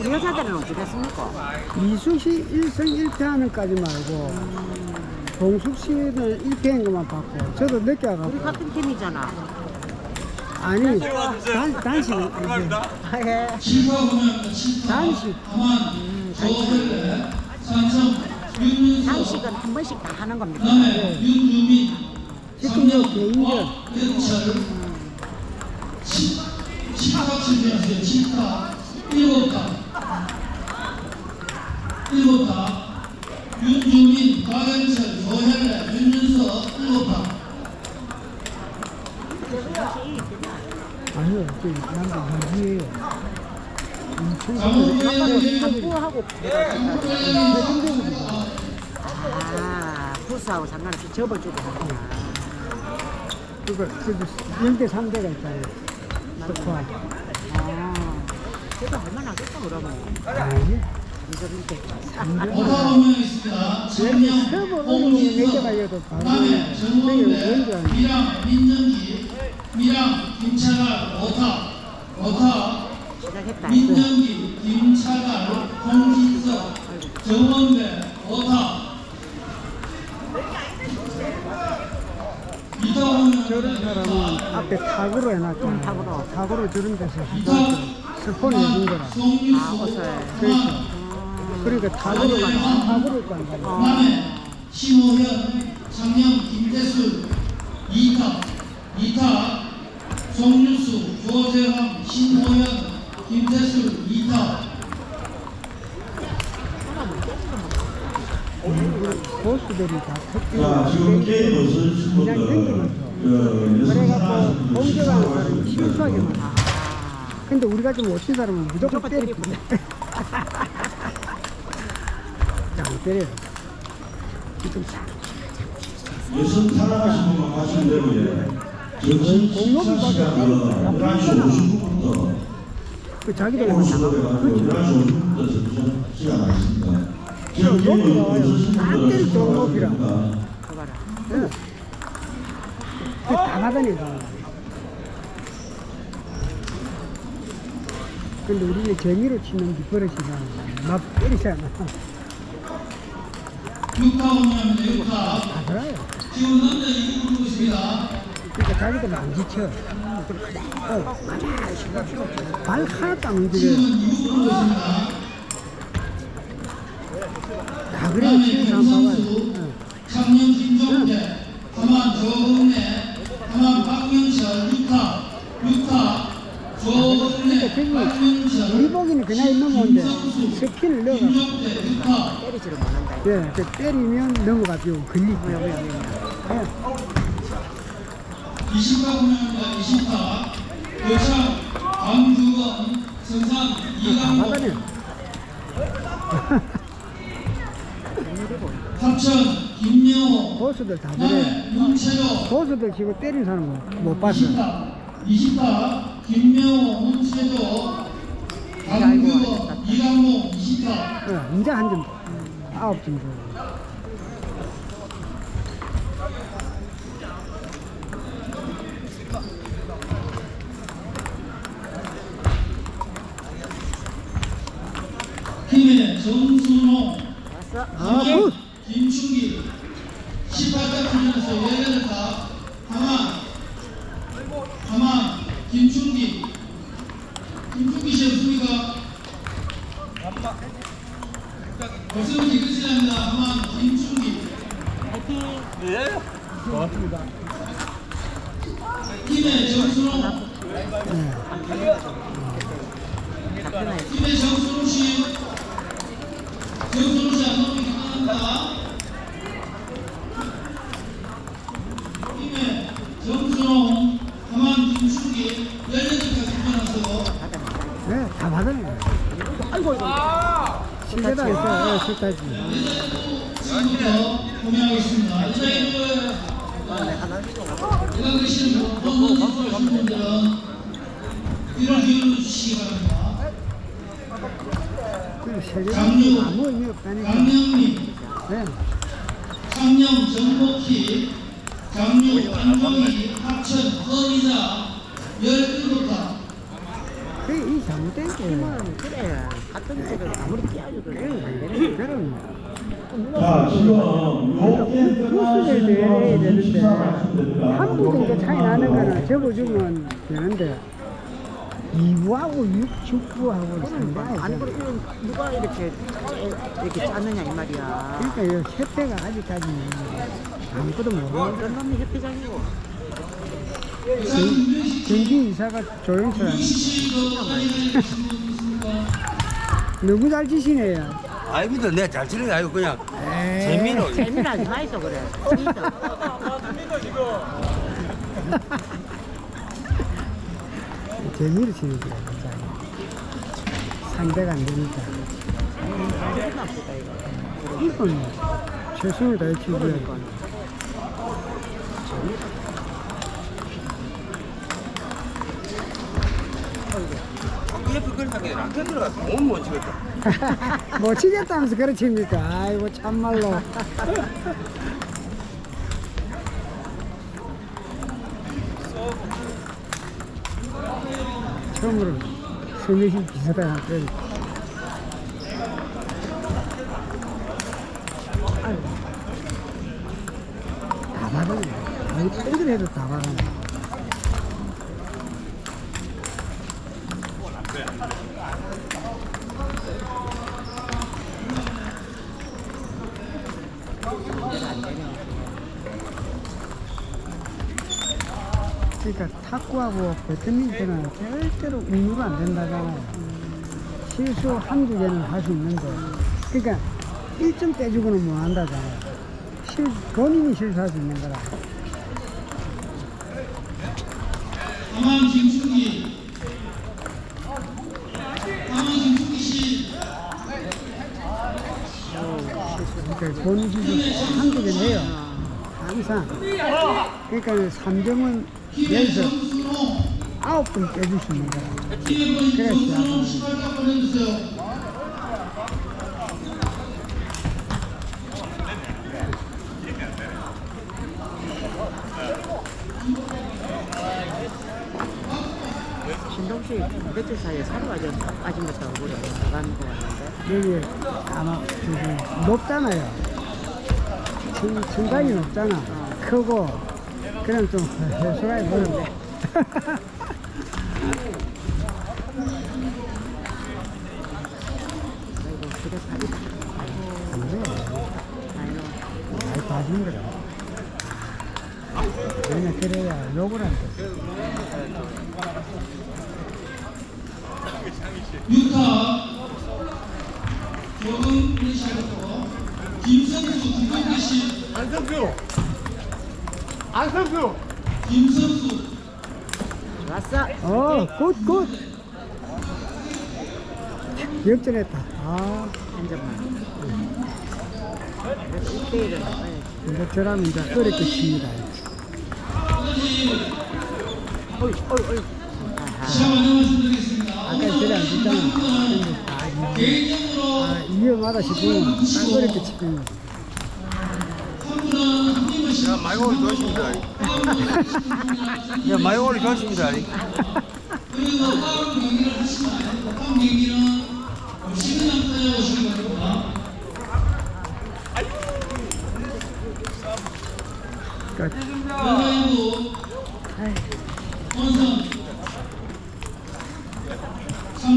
우리 여자들은 어디 갔습니까? 이수시 1승 1패하는 까지 말고 동숙 씨는 1패인 것만 봤고 저도 늦게 우리 와가지고 같은 팀이잖아. 아니 단, 단식은 이제 아, 예. 단식. 당식은 한 번씩 다 하는 겁니다. 지금 요 개인전 윤주민, 박영철, 조현래, 윤윤석, 일곱파 아니요 저 남자 강호구의 탁구하고 아, 부스하고 상관없이 접어주고. 하구나. 그거 그거 0대 3대가 있잖아요 스코어 아, 그래도 할만하겠다 그러면. 아니. 오다 오명 있습니다. 해도 바로 다음에 원전 미랑, 민정기, 미랑, 오타, 오타, 시작했다. 민정기, 김차갈, 홍진석, 정원대, 오타. 저런 사람은 앞에 타구로 해놨잖아요. 타구로. 타구로 저런 데서 스폰을 해준 거라. 아, 송유수, 옷을. 그렇죠. 그러니까 타구로 타구로 간 거야 남해, 신호현, 창녕, 김태수, 이타, 이타, 송유수, 조재환, 신호현, 김태수, 이타. 보수들이 다 자, 특징이 지금 게임을 그냥 선수분들, 던지면서 그, 그래갖고 연습하는 공격하는 분들 사람이 실수하게만 해. 근데 우리가 좀 못친 사람은 무조건 때리고. 안 때려 지금 예선 탈락하신 분만 가시면 되고요. 정신 식사 시간은 11시 50분부터 그 자기들 오시고 돼가지고 11시 50분부터 점심 시간 나있습니다. 지금 게임을 연습하신 딱 때릴 분들 정도 높이라. 바랍니다. 봐 나다니까 근데 우리는 재미로 치는 게 버릇이잖아 막 때리잖아 육타 오면 육타. 다 들어요 지금 남자 부르고 있습니다. 그러니까 자기들은 안 지쳐 어, 발 하나도 안 움직여 지금 이구 부르고 있습니다. 다 그래요 남해 치는 사람 봐봐요 김선수, 어. 창녕 김종대, 하만 조흥래, 하만 박명철, 육타, 육타, 조흥래, 그러니까 박명철, 우리 보기는 그냥 있는 건데 김종대, 육타. 때리지를 못한다. 예, 그 때리면 넘어가지고 걸리고 예. 20타 분야입니다. 20타. 여창, 강주건, 성산, 다 이강호, 합천, 김명호, 보수들 다 그래 윤채조, 보수들 치고 때린 사람은 못 봤어 20타, 20타, 김명호, 문채조, 강규건, 이강호, 20타. 어, 이제 한점 아홉 점. 팀의 정순호, 왔어? 아, 굿! 김충기, 18자 팀에서 18타, 하만, 하만, 김충기, 김충기 씨 없습니까? 벌써부터 끝이랍니다. 하만, 김충기. 화이팅! 팀의 정순호, 작전을 팀의 정순호 씨, 정순호 씨안 나오면 끝납니다. 팀의 정순호, 하만, 김충기, 18타 팀에서 네, 다 받아내. 아이고, 이거. 실제도 안 써, 예, 실타지. 지금부터 공개하겠습니다. 이자이브 내가 계시는 모든 선수하신 분들은 귀를 기울여 주시기 바랍니다. 강명민, 네. 창녕 정복희, 장류 안정희, 합천, 허미자 17타 그이 잘 팀은 그래 같은 집을 아무리 끼어줘도 그래 자, 지금 요 게임 코스를 대회해야 되는데 됩니다. 한부 정도 차이 나는 거는 접어주면 되는데 2부하고 6, 6부하고 그럼 뭐, 아니 상당히 그럼 누가 이렇게 짜- 이렇게 짜느냐 이 말이야. 그러니까 이 협회가 아직까지 아무것도 모르는 어떤 놈이 협회장이고 경기 이사가 조영철 너무 잘 치시네요 아닙니다. 내가 잘 치는 게 아니고 그냥 재미로. 재미나지 마이서 그래. 재미로 치는 거야 진짜. 상대가 안 되니까. 이건 최선을 다해 그러니까. 그 옆에 그걸 하게 라켓 들어가서 몸못 치겠다. 못 치겠다면서 그래 칩니까? 아이고 참말로. 처음으로 스매시 비슷하게 그래 다 받았네 아이 땡글 해도 다 받았네 그러니까 탁구하고 배드민턴은 절대로 운으로 안 된다잖아요. 실수 한두 개는 할 수 있는데, 그러니까 1점 떼주고는 못 한다잖아요. 실, 본인이 실수할 수 있는 거라. 다만 김충기 다만 김충기 씨 그러니까 한두 개 내요. 항상. 그러니까 3점은 여기서 아홉 점 떼줄 수 있는 거라. 팀의 그래, 선수로 시작. 18점 보내주세요. 신동식 며칠 사이에 살이 빠진 것처럼 우리 나가는 거 같는데. 여기 아마 저기 높잖아요. 층, 층간이 높잖아. 크고, 그럼 좀 해소가 거다. 왜냐, 그래야 욕을 안 돼. 유타 조은희 씨부터 김선수 김건기 씨 안성수. 안성수. 김선수 좋았어. 어, 굿, 굿. 역전했다. 아, 한 점만. 그래서 1대1은 이제 저라면 이제 어렵게 칩니다. 어이 어이 어이. 아까 저리 안 쳤잖아. 아, 위험하다 싶으면 딱 어렵게 치는 거. 3분은 한림을 씨 야, 많이 오늘 좋으십니다. 야, 많이 오늘 좋으십니다. 그리고 다음 경기를 하시면 다음 경기는 시간 남자에 오시기 바랍니다. 그러니까